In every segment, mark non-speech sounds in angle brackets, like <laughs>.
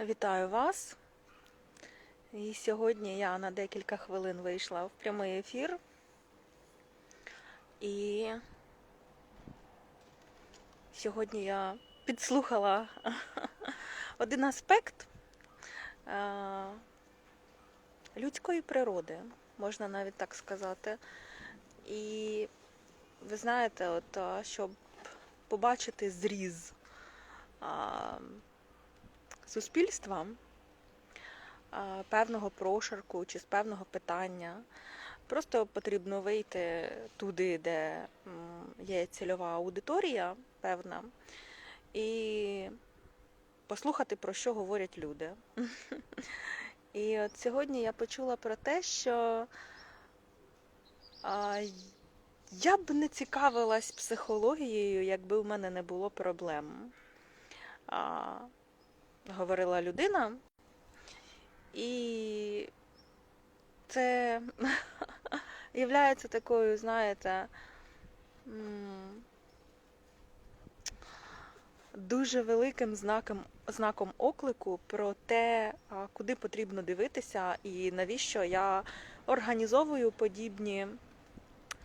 Вітаю вас. І сьогодні я на декілька хвилин вийшла в прямий ефір. І сьогодні я підслухала <laughs> один аспект е, людської природи, можна навіть так сказати. І ви знаєте, от, щоб побачити зріз суспільства певного прошарку чи з певного питання. Просто потрібно вийти туди, де є цільова аудиторія певна, і послухати, про що говорять люди. І от сьогодні я почула про те, що я б не цікавилась психологією, якби в мене не було проблем. Говорила людина, і це <laughs> є такою, знаєте, дуже великим знаком, знаком оклику про те, куди потрібно дивитися, і навіщо я організовую подібні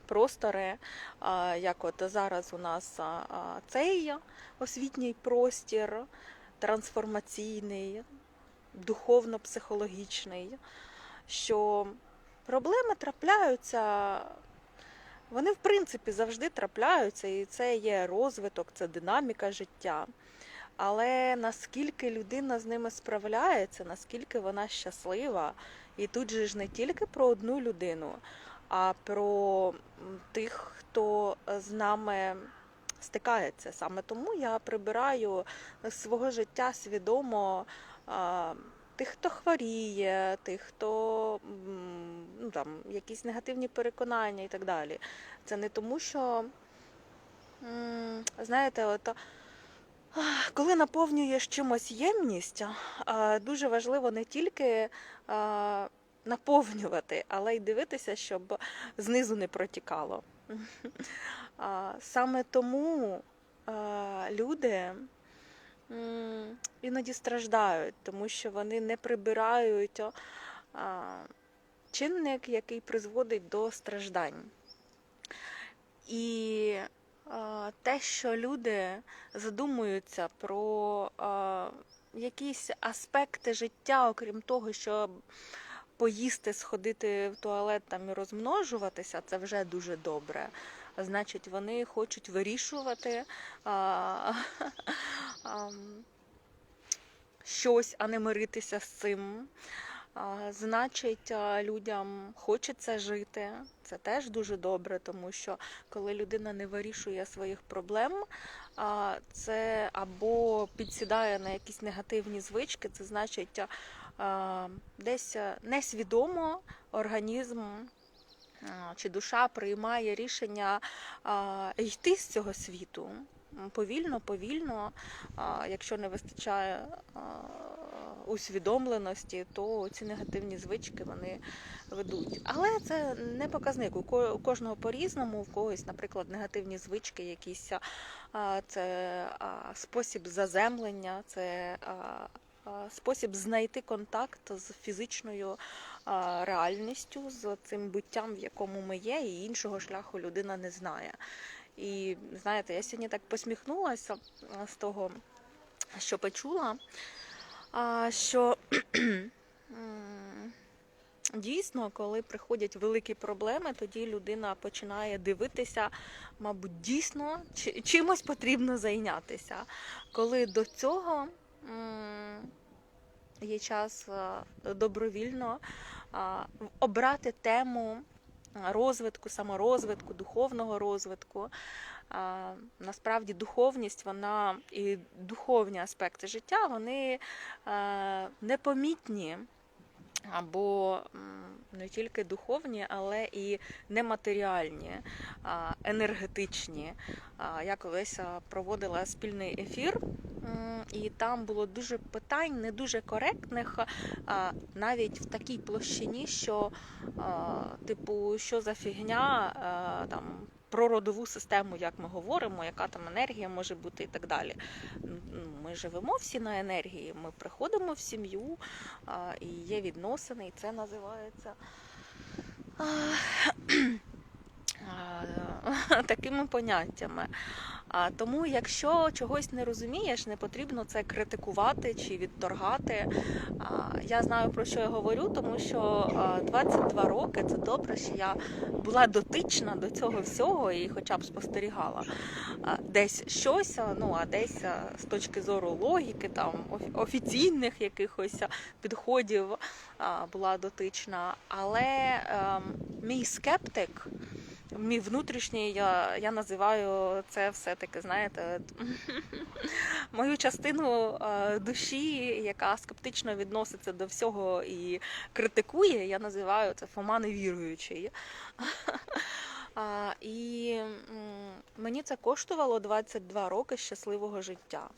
простори, як от зараз у нас цей освітній простір, трансформаційний, духовно-психологічний, що проблеми трапляються, вони в принципі завжди трапляються, і це є розвиток, це динаміка життя. Але наскільки людина з ними справляється, наскільки вона щаслива, і тут же ж не тільки про одну людину, а про тих, хто з нами стикається. Саме тому я прибираю з свого життя свідомо тих, хто хворіє, тих, хто ну, там, якісь негативні переконання і так далі. Це не тому, що, знаєте, от, коли наповнюєш чимось ємність, дуже важливо не тільки наповнювати, але й дивитися, щоб знизу не протікало. Саме тому люди іноді страждають, тому що вони не прибирають чинник, який призводить до страждань. І те, що люди задумуються про якісь аспекти життя, окрім того, що поїсти, сходити в туалет там і розмножуватися, це вже дуже добре. Значить, вони хочуть вирішувати а, <laughs> а, щось, а не миритися з цим. А, Значить, людям хочеться жити. Це теж дуже добре, тому що коли людина не вирішує своїх проблем, а, це або підсідає на якісь негативні звички, це значить десь несвідомо організм чи душа приймає рішення йти з цього світу. Повільно, повільно, якщо не вистачає усвідомленості, то ці негативні звички вони ведуть. Але це не показник. У ко- кожного по-різному, в когось, наприклад, негативні звички, якісь це спосіб заземлення, це спосіб знайти контакт з фізичною реальністю, з цим буттям, в якому ми є, і іншого шляху людина не знає. І знаєте, я сьогодні так посміхнулася з того, що почула, що дійсно, коли приходять великі проблеми, тоді людина починає дивитися, мабуть, дійсно чимось потрібно зайнятися. Коли до цього є час добровільно а, обрати тему розвитку, саморозвитку, духовного розвитку. Насправді духовність, вона і духовні аспекти життя, вони е, непомітні. Або не тільки духовні, але і нематеріальні, енергетичні. Я колись проводила спільний ефір, і там було дуже питань, не дуже коректних, навіть в такій площині, що, типу, що за фігня, там про родову систему, як ми говоримо, яка там енергія може бути і так далі. Ну, Ми живемо всі на енергії, ми приходимо в сім'ю і є відносини, і це називається. <laughs> такими поняттями. Тому, якщо чогось не розумієш, не потрібно це критикувати чи відторгати. Я знаю про що я говорю, тому що а, 22 роки це добре, що я була дотична до цього всього і хоча б спостерігала десь щось, ну а десь з точки зору логіки, там офі- офіційних якихось підходів була дотична. Але ем, мій скептик. Мій внутрішній, я, я називаю це все-таки, знаєте, <laughs> мою частину е, душі, яка скептично відноситься до всього і критикує, я називаю це Фома невіруючий. <laughs> І мені це коштувало 22 роки щасливого життя.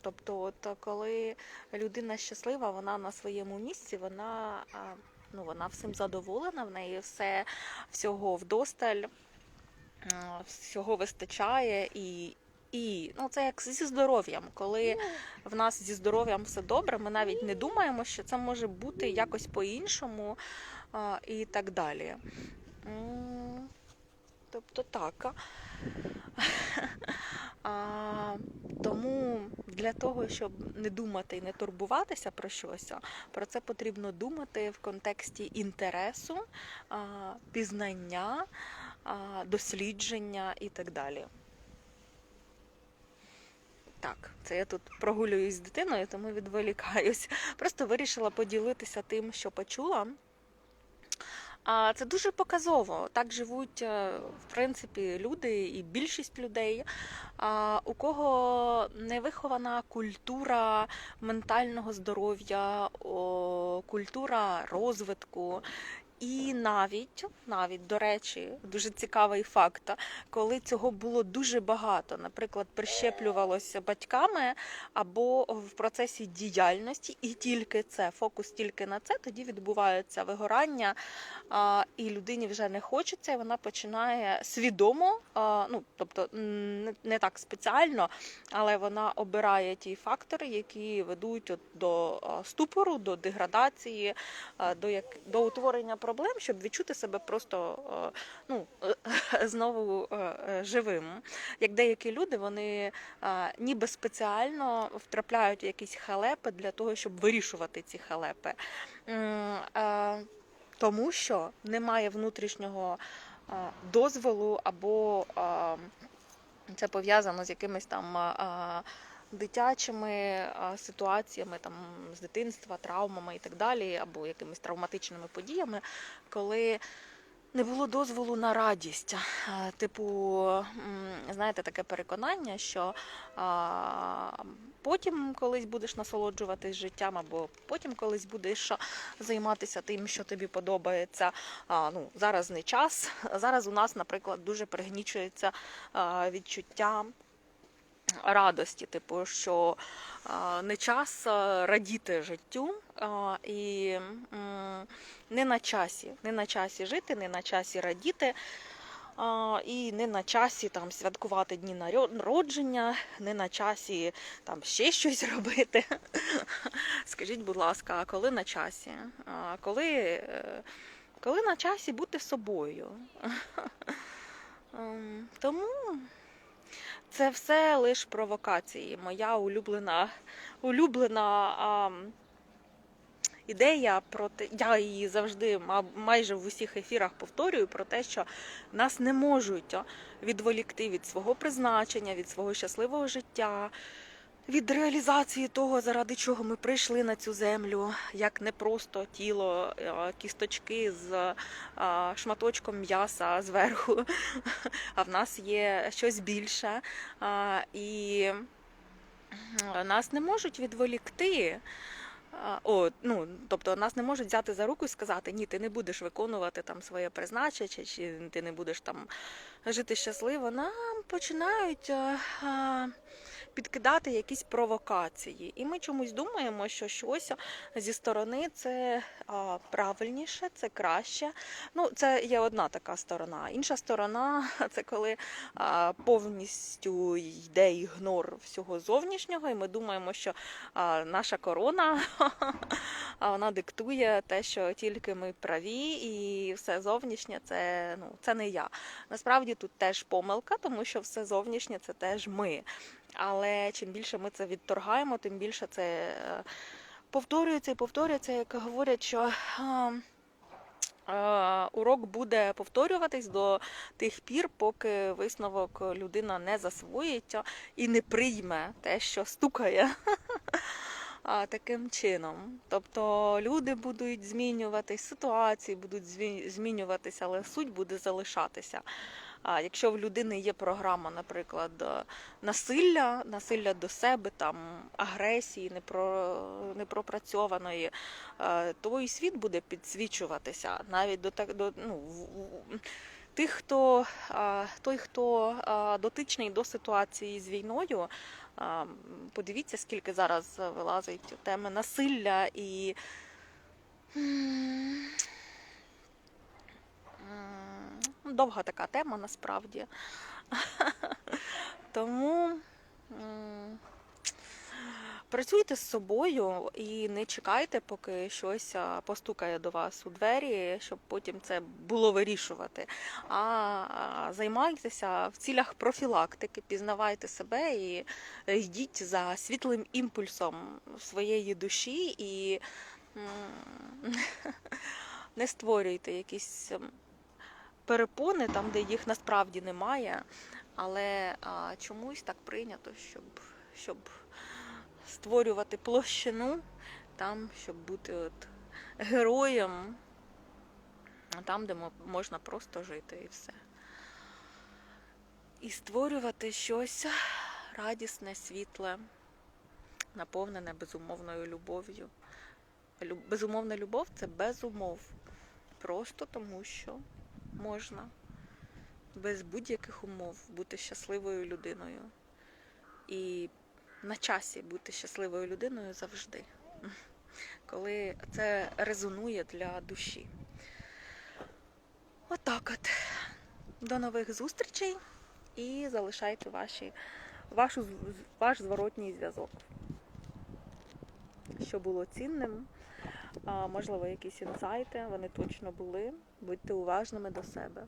Тобто, от коли людина щаслива, вона на своєму місці, вона, ну, вона всім задоволена, в неї все всього вдосталь, всього вистачає і. І ну це як зі здоров'ям. Коли в нас зі здоров'ям все добре, ми навіть не думаємо, що це може бути якось по-іншому і так далі. Тобто так. <laughs> А, тому для того, щоб не думати і не турбуватися про щось, про це потрібно думати в контексті інтересу, а, пізнання, а, дослідження і так далі. Так, це я тут прогулююсь з дитиною, тому відволікаюсь. <laughs> Просто вирішила поділитися тим, що почула. А це дуже показово. Так живуть, е, в принципі, люди і більшість людей, у кого не вихована культура ментального здоров'я, культура розвитку. І навіть, навіть, до речі, дуже цікавий факт, коли цього було дуже багато, наприклад, прищеплювалося батьками або в процесі діяльності, і тільки це, фокус тільки на це, тоді відбувається вигорання, і людині вже не хочеться, і вона починає свідомо, ну тобто не, так спеціально, але вона обирає ті фактори, які ведуть до ступору, до деградації, до як до утворення проблем, щоб відчути себе просто ну, <laughs> знову е, живим. Як деякі люди, вони ніби спеціально втрапляють в якісь халепи для того, щоб вирішувати ці халепи. Тому що немає внутрішнього дозволу, або це пов'язано з якимись там дитячими ситуаціями там, з дитинства, травмами і так далі, або якимись травматичними подіями, коли не було дозволу на радість. Типу, знаєте, таке переконання, що потім колись будеш насолоджуватись життям, або потім колись будеш займатися тим, що тобі подобається. Ну, зараз не час. Зараз у нас, наприклад, дуже пригнічується відчуття. Радості, типу, що не час радіти життю, і не на часі, не на часі жити, не на часі радіти, і не на часі там святкувати дні народження, не на часі там ще щось <laughs> робити. Скажіть, будь ласка, а коли на часі? Коли, е, коли на часі бути собою? <laughs> Ем, Тому. Це все лише провокації. Моя улюблена, улюблена а, ідея про те, я її завжди ма- майже в усіх ефірах повторюю про те, що нас не можуть відволікти від свого призначення, від свого щасливого життя, від реалізації того, заради чого ми прийшли на цю землю, як не просто тіло, кісточки з шматочком м'яса зверху, <laughs> а в нас є щось більше. І нас не можуть відволікти. О, ну, тобто нас не можуть взяти за руку і сказати, ні, ти не будеш виконувати там своє призначення, чи, ти не будеш там жити щасливо. Нам починають підкидати якісь провокації. І ми чомусь думаємо, що щось зі сторони це правильніше, це краще. Ну, це є одна така сторона. Інша сторона <laughs> це коли повністю йде ігнор всього зовнішнього, і ми думаємо, що наша корона <laughs> вона диктує те, що тільки ми праві, і все зовнішнє це, ну, це не я. Насправді тут теж помилка, тому що все зовнішнє це теж ми. Але чим більше ми це відторгаємо, тим більше це е, повторюється і повторюється, як говорять, що. а, е, Урок буде повторюватись до тих пір, поки висновок людина не засвоїть і не прийме те, що стукає <laughs> таким чином. Тобто люди будуть змінюватись, ситуації будуть змінюватися, але суть буде залишатися. А якщо в людини є програма, наприклад, е, насилля, насилля до себе, там агресії, непро, непропрацьованої, е, то і світ буде підсвічуватися навіть до так до ну тих, хто той, хто дотичний до ситуації з війною. Подивіться, скільки зараз вилазить теми насилля і. Довга така тема насправді. <laughs> Тому працюйте з собою і не чекайте, поки щось постукає до вас у двері, щоб потім це було вирішувати. А займайтеся в цілях профілактики, пізнавайте себе і йдіть за світлим імпульсом своєї душі і <laughs> не створюйте якісь перепони там, де їх насправді немає. Але а, чомусь так прийнято, щоб, щоб створювати площину там, щоб бути от героєм, там, де можна просто жити і все. І створювати щось радісне, світле, наповнене безумовною любов'ю. Безумовна любов це без умов. Просто тому, що можна без будь-яких умов бути щасливою людиною. І на часі бути щасливою людиною завжди, <laughs> коли це резонує для душі. Отак от. До нових зустрічей і залишайте ваші, вашу, ваш зворотній зв'язок. Що було цінним, можливо, якісь інсайти, вони точно були. Будьте уважними до себе.